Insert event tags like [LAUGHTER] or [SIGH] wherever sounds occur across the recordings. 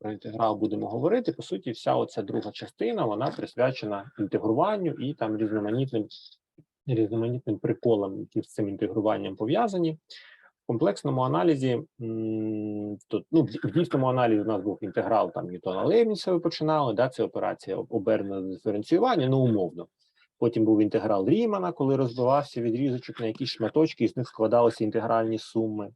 про інтеграл будемо говорити, по суті, вся оця друга частина вона присвячена інтегруванню і там різноманітним різноманітним приколам, які з цим інтегруванням пов'язані. В комплексному аналізі, тут, ну, в в дійсному аналізі у нас був інтеграл там Ньютона Лейбніца, ви починали, да, це операція оберненого диференціювання, ну умовно. Потім був інтеграл Рімана, коли розбивався відрізочок на якісь шматочки, і з них складалися інтегральні суми.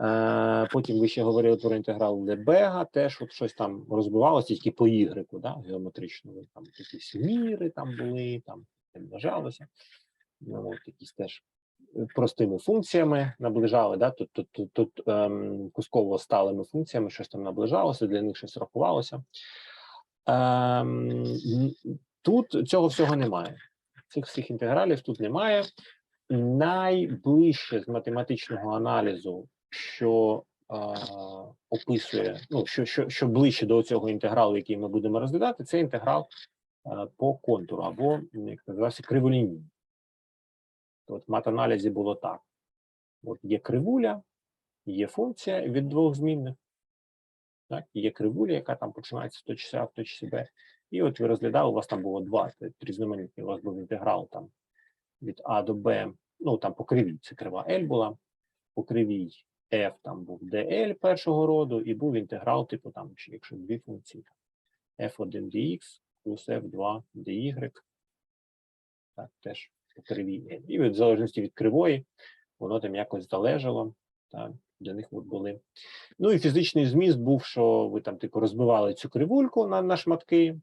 Е, потім ви ще говорили про інтеграл Лебега, теж от щось там розбивалося тільки по ігреку, да, геометрично. Там якісь міри там були, там наближалося. Ну, от якісь теж е, простими функціями наближали, да, тут, тут, тут, тут ем, кусково сталими функціями щось там наближалося, для них щось рахувалося. Ем, тут цього всього немає. Цих всіх інтегралів тут немає. Найближче з математичного аналізу, що е, описує, ну, що, що, що ближче до цього інтегралу, який ми будемо розглядати, це інтеграл е, по контуру або як називається криволінійний. От в матаналізі було так: от є кривуля, є функція від двох змінних, так, є кривуля, яка там починається з точки А в точці Б. І от ви розглядали, у вас там було два різноманітні, у вас був інтеграл там від А до Б, ну там по кривій, це крива L була, по кривій F там був DL першого роду, і був інтеграл, типу там, якщо дві функції, F1 dx плюс F2 dy, так, теж L. І від в залежності від кривої, воно там якось залежало, так, для них були. Ну і фізичний зміст був, що ви там типу розбивали цю кривульку на, на шматки,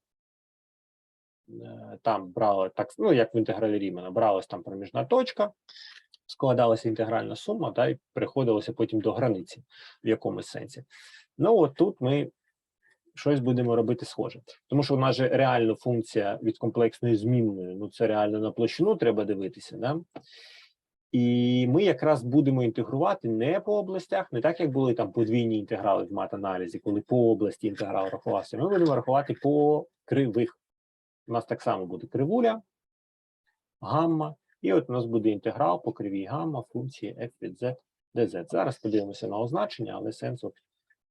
Е, там брали так, ну як в інтегралі Рімана, бралась там проміжна точка, складалася інтегральна сума, та, і переходилося потім до границі в якомусь сенсі. Ну от тут ми щось будемо робити схоже. Тому що у нас же реально функція від комплексної змінної, ну це реально на площину треба дивитися. Да? І ми якраз будемо інтегрувати не по областях, не так як були там подвійні інтеграли в мат-аналізі, коли по області інтеграл рахувався. Ми будемо рахувати по кривих. У нас так само буде кривуля, гамма, і от у нас буде інтеграл по кривій гамма функції f від z dz. Зараз подивимося на означення, але сенс от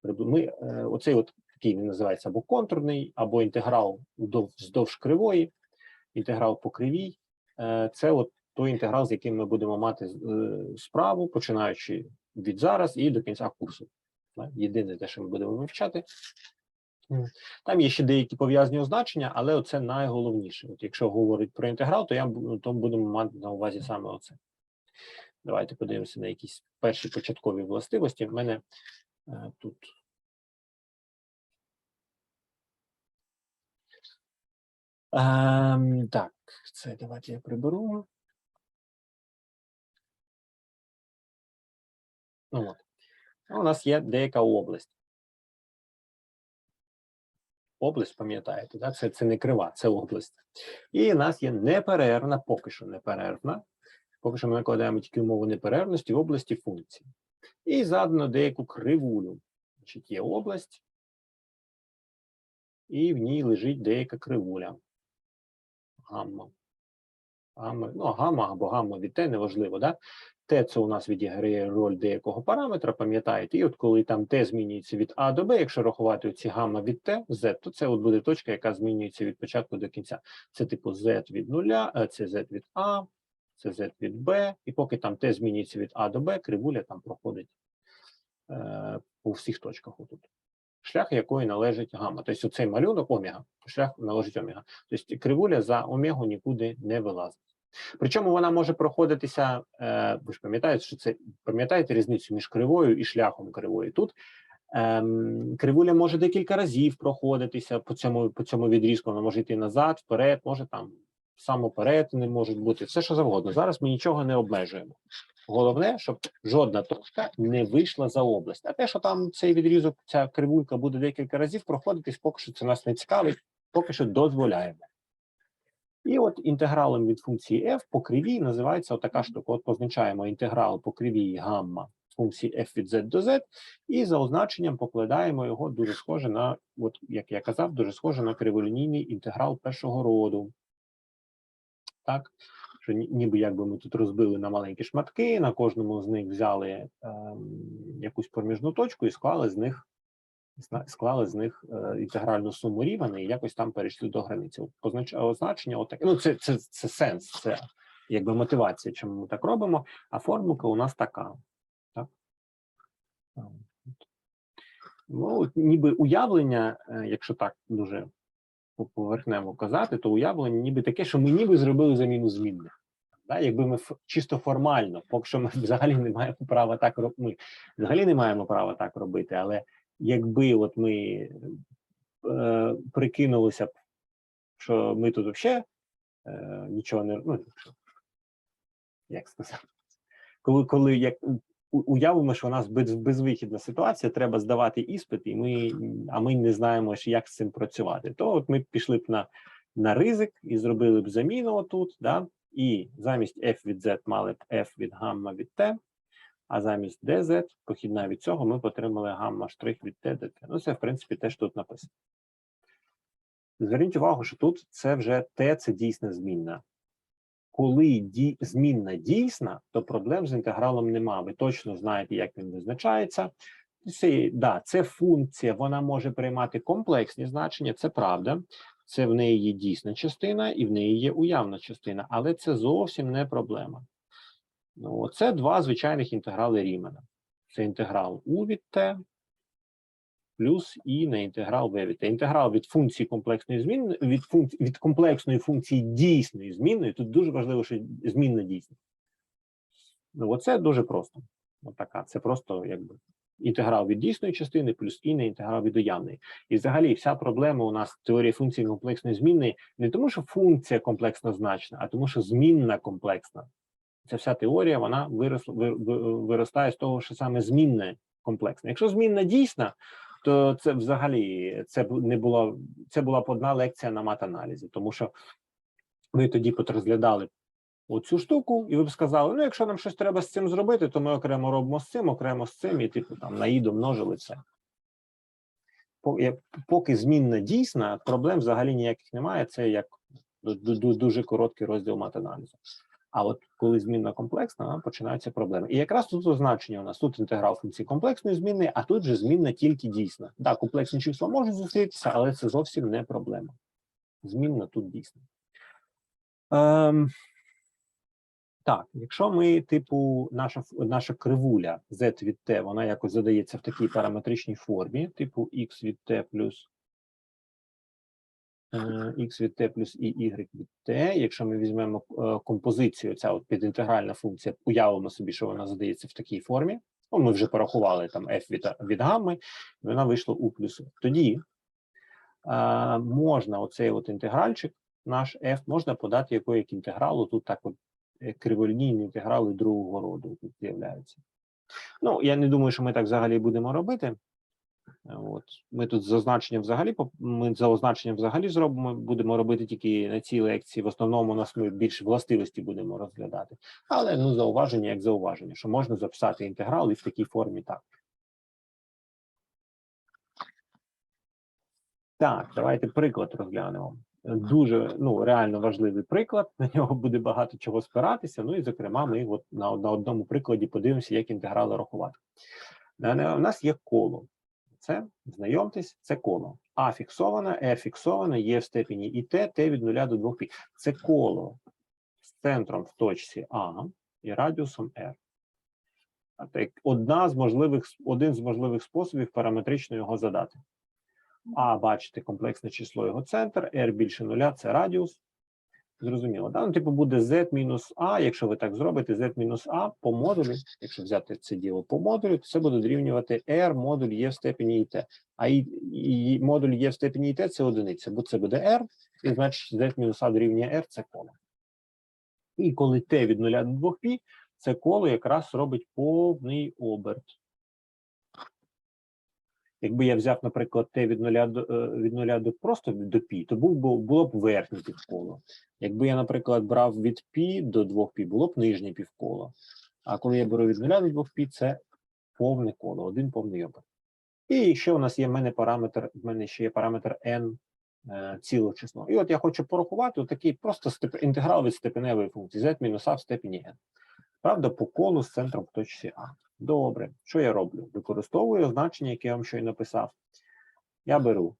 прибу- ми, е, оцей от такий він називається або контурний, або інтеграл вздовж кривої, інтеграл по кривій. Е, Це от той інтеграл, з яким ми будемо мати е, справу, починаючи від зараз і до кінця курсу. Єдине те, що ми будемо вивчати. Там є ще деякі пов'язані означення, але це найголовніше. От якщо говорить про інтеграл, то я то будемо мати на увазі саме оце. Давайте подивимося на якісь перші початкові властивості. В мене е, тут. Ем, так, це давайте я приберу. Ну, от. У нас є деяка область. Область, пам'ятаєте, да? це, це не крива, це область. І у нас є неперервна, поки що неперервна. Поки що ми накладаємо тільки умову неперервності в області функції. І задано деяку кривулю. Значить, є область, і в ній лежить деяка кривуля. Гамма. Гамма, ну, гамма або гамма від Т, неважливо, да? Т це у нас відіграє роль деякого параметра, пам'ятаєте, і от коли там Т змінюється від А до Б, якщо рахувати ці гамма від Т, Z, то це от буде точка, яка змінюється від початку до кінця. Це типу Z від нуля, е, це Z від А, це Z від Б, і поки там Т змінюється від А до Б, кривуля там проходить е, по всіх точках отут. Шлях якої належить гамма. Тобто оцей малюнок омега, шлях належить омега. Тобто кривуля за омегу нікуди не вилазить. Причому вона може проходитися, е, ви ж пам'ятаєте, що це пам'ятаєте різницю між кривою і шляхом кривої. Тут ем, кривуля може декілька разів проходитися по цьому, по цьому відрізку, вона може йти назад, вперед, може там самоперетини можуть бути, все що завгодно. Зараз ми нічого не обмежуємо. Головне, щоб жодна точка не вийшла за область. А те, що там цей відрізок, ця кривулька буде декілька разів проходитись, поки що це нас не цікавить, поки що дозволяємо. І от інтегралом від функції f по кривій називається отака штука. От позначаємо інтеграл по кривій гамма функції f від z до z, і за означенням покладаємо його дуже схоже на, от як я казав, дуже схоже на криволінійний інтеграл першого роду. Так, що ні- ніби якби ми тут розбили на маленькі шматки, на кожному з них взяли ем, якусь проміжну точку і склали з них склали з них е, інтегральну суму рівень і якось там перейшли до границі. Познач... Означення отаке. Ну, це, це, це сенс, це якби мотивація, чому ми так робимо. А формулка у нас така. Так? Ну, ніби уявлення, е, якщо так дуже поверхнево казати, то уявлення ніби таке, що ми ніби зробили заміну змінних. Да? Якби ми чисто формально, поки що ми взагалі не маємо права так робити. Ми взагалі не маємо права так робити, але якби от ми е, прикинулися б, що ми тут взагалі е, нічого не ну, як сказати, коли, коли як уявимо, що у нас безвихідна ситуація, треба здавати іспит, і ми, а ми не знаємо, як з цим працювати. То от ми пішли б на, на ризик і зробили б заміну отут, да, і замість f від z мали б f від гамма від t, а замість dz, похідна від цього, ми б отримали гамма штрих від t dt. Ну, це, в принципі, теж тут написано. Зверніть увагу, що тут це вже t, це дійсна змінна. Коли ді, змінна дійсна, то проблем з інтегралом нема. Ви точно знаєте, як він визначається. Це, да, це функція, вона може приймати комплексні значення, це правда. Це в неї є дійсна частина і в неї є уявна частина, але це зовсім не проблема. Ну, це два звичайних інтеграли Рімена. Це інтеграл u від t плюс і на інтеграл від. Інтеграл від функції комплексної змінної, від, функ, від комплексної функції дійсної змінної. Тут дуже важливо, що змінна дійсна. Ну, оце дуже просто. Отака. Це просто якби інтеграл від дійсної частини плюс і на інтеграл від уявної. І взагалі вся проблема у нас в теорії функції комплексної змінної не тому, що функція комплексно значна, а тому, що змінна комплексна. Ця вся теорія вона виросла, ви- ви- виростає з того, що саме змінне комплексне. Якщо змінна дійсна, то це взагалі це не було, це була б одна лекція на матаналізі, тому що ви тоді розглядали оцю штуку, і ви б сказали: ну, якщо нам щось треба з цим зробити, то ми окремо робимо з цим, окремо з цим, і типу там на і домножили це. Поки змінна дійсна, проблем взагалі ніяких немає. Це як ду- ду- ду- дуже короткий розділ матаналізу. А от коли змінна комплексна, починаються проблеми. І якраз тут означення у нас тут інтеграл функції комплексної змінної, а тут же змінна тільки дійсна. Так, комплексні числа можуть зустрітися, але це зовсім не проблема. Змінна тут дійсна. Ем, так, якщо ми, типу, наша, наша кривуля z від t, вона якось задається в такій параметричній формі, типу x від t плюс x від t плюс і y від t. Якщо ми візьмемо е, композицію, ця от підінтегральна функція, уявимо собі, що вона задається в такій формі. Ну, ми вже порахували там f від, від гамми, і вона вийшла у плюс. Тоді е, можна оцей от інтегральчик, наш f, можна подати якою як інтегралу, тут так от е, криволінійні інтеграли другого роду з'являються. Ну, я не думаю, що ми так взагалі будемо робити. Е, От ми тут за означенням взагалі ми за означенням взагалі зробимо, будемо робити тільки на цій лекції. В основному у нас ми більше властивості будемо розглядати. Але ну зауваження як зауваження, що можна записати інтеграл і в такій формі так. Так, давайте приклад розглянемо. Е, Дуже ну реально важливий приклад. На нього буде багато чого спиратися. Ну і зокрема, ми от на, на одному прикладі подивимося, як інтеграли рахувати. На- У нас є коло. Це знайомтесь, це коло. А фіксоване, Е фіксоване, є в степені і Т, Т від 0 до 2 пі. Це коло з центром в точці А і радіусом R. Одна з можливих, один з можливих способів параметрично його задати. А, бачите, комплексне число його центр, R більше нуля це радіус. Зрозуміло, да? Ну, типу буде Z мінус А, якщо ви так зробите, Z мінус А по модулю, якщо взяти це діло по модулю, то це буде дорівнювати R модуль є в степені ІТ. А і, і модуль є в степені ІТ це одиниця, бо це буде R, і значить Z мінус А дорівнює R це коло. І коли T від 0 до 2 пі, це коло якраз робить повний оберт. Якби я взяв, наприклад, Т від 0 до, е, від 0 до просто до пі, то був, би- було б верхнє півколо. Якби я, наприклад, брав від пі до 2 пі, було б нижнє півколо. А коли я беру від 0 до 2 пі, це повне коло, один повний оберт. І ще у нас є в мене параметр, в мене ще є параметр n е, ціле число. І от я хочу порахувати такий просто степ, інтеграл від степеневої функції z мінус а в степені n. Правда, по колу з центром в точці А. Добре, що я роблю? Використовую значення, яке я вам щойно написав. Я беру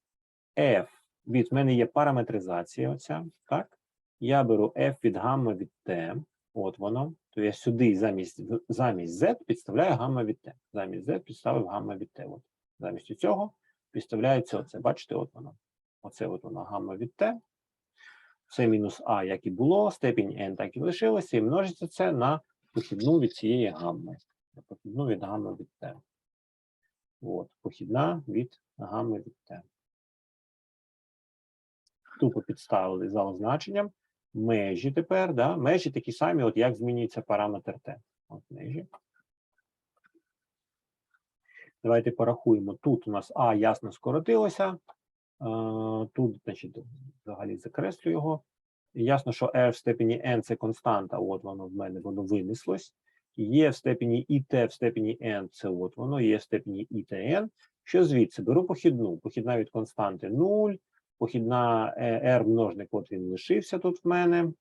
f від в мене є параметризація оця, так? Я беру f від гамма від t, от воно. То я сюди замість, замість z підставляю гамма від t. Замість z підставив гамма від t. От. Замість цього підставляється оце. Бачите, от воно. Оце от воно гамма від t. Це мінус а, як і було, степінь n так і лишилося, і множиться це на похідну від цієї гамми. Похідну від гамми від t. От, похідна від гамми від t. Тупо підставили за означенням. Межі тепер, да? межі такі самі, от як змінюється параметр t. От межі. Давайте порахуємо. Тут у нас А ясно скоротилося. Е, Тут, значить, взагалі закреслю його. Ясно, що R в степені n це константа, от воно в мене воно винеслось. Є в степені і t в степені n, це от воно, є в степені і t. Що звідси? Беру похідну. Похідна від константи 0, похідна е, r множник, от він лишився тут в мене.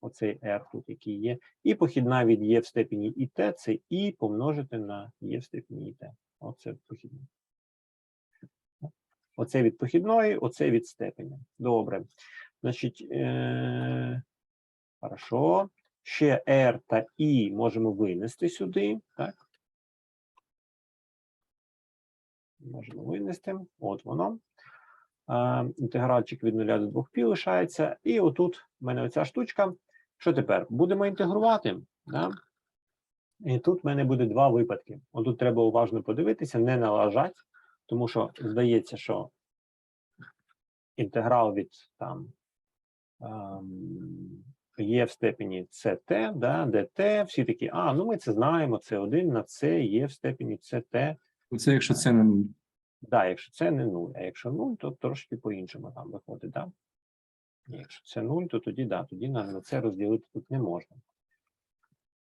Оцей r тут, який є. І похідна від є в степені і t, це і помножити на є в степені і t. Оце похідна. Оце від похідної, оце від степені. Добре. Значить, е... хорошо. Ще R та I можемо винести сюди. Так. Можемо винести. От воно. Інтегральчик від 0 до 2 пі лишається. І отут в мене оця штучка. Що тепер? Будемо інтегрувати. Да? І тут в мене буде два випадки. Отут треба уважно подивитися, не налажать, тому що здається, що інтеграл від там ем, є в степені CT, да, dt, всі такі, а, ну ми це знаємо, це 1 на це є в степені CT. Це якщо це не нуль. Да, якщо це не 0, а якщо 0, то трошки по-іншому там виходить, да? Якщо це 0, то тоді да, тоді на, на це розділити тут не можна.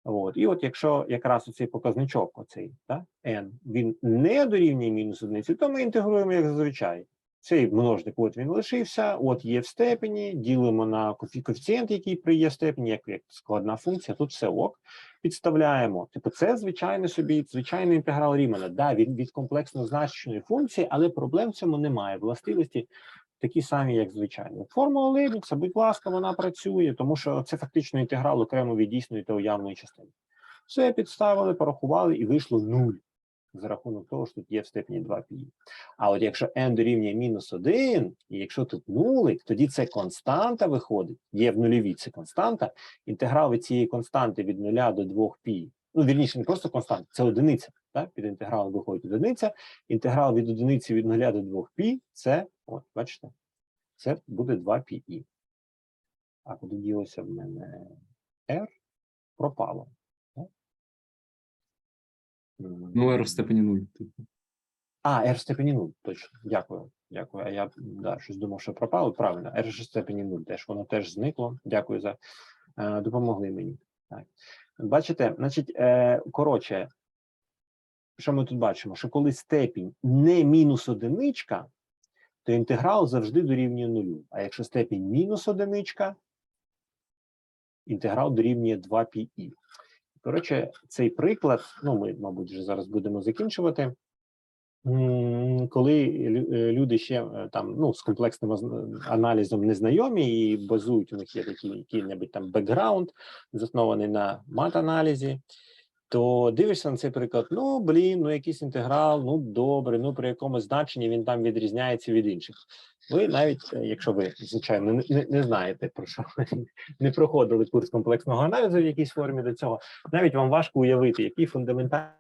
От. І от якщо якраз оцей показничок, оцей, да, n, він не дорівнює мінус одиниці, то ми інтегруємо як зазвичай. Цей множник, от він лишився, от є в степені, ділимо на коефіцієнт, який при в степені, як, як складна функція, тут все ок. Підставляємо. Типу, це звичайний собі, звичайний інтеграл Рімана. Да, він від комплексно значної функції, але проблем в цьому немає. Властивості такі самі, як звичайно. Формула Лейбніца, будь ласка, вона працює, тому що це фактично інтеграл окремо від дійсної та уявної частини. Все підставили, порахували і вийшло 0 за рахунок того, що тут є в степені 2 пі. А от якщо n дорівнює мінус 1, і якщо тут нулик, тоді це константа виходить, є в нульовій це константа, інтеграл від цієї константи від 0 до 2 пі, ну, вірніше, не просто константа, це одиниця, так? під інтегралом виходить одиниця, інтеграл від одиниці від 0 до 2 пі, це, от, бачите, це буде 2 пі. А куди ділося в мене r? Пропало. Ну, r в степені нуль. Типу. а, R в степені 0, точно. Дякую. Дякую. А я да, щось думав, що пропало. Правильно, R в степені 0 теж. Воно теж зникло. Дякую за е, допомогли мені. Так. Бачите, значить, е, коротше, що ми тут бачимо? Що коли степінь не мінус одиничка, то інтеграл завжди дорівнює нулю. А якщо степінь мінус одиничка, інтеграл дорівнює 2 пі. Коротше, цей приклад, ну ми, мабуть, вже зараз будемо закінчувати. Коли е, люди ще е, там ну з комплексним аналізом не знайомі і базують у них є такий який-небудь там бекграунд, заснований на мат-аналізі, то дивишся на цей приклад: ну блін, ну якийсь інтеграл, ну добре, ну при якомусь значенні він там відрізняється від інших. Ви навіть, е, якщо ви звичайно не, не, знаєте про що [LAUGHS] не проходили курс комплексного аналізу в якійсь формі до цього, навіть вам важко уявити, який фундаментальний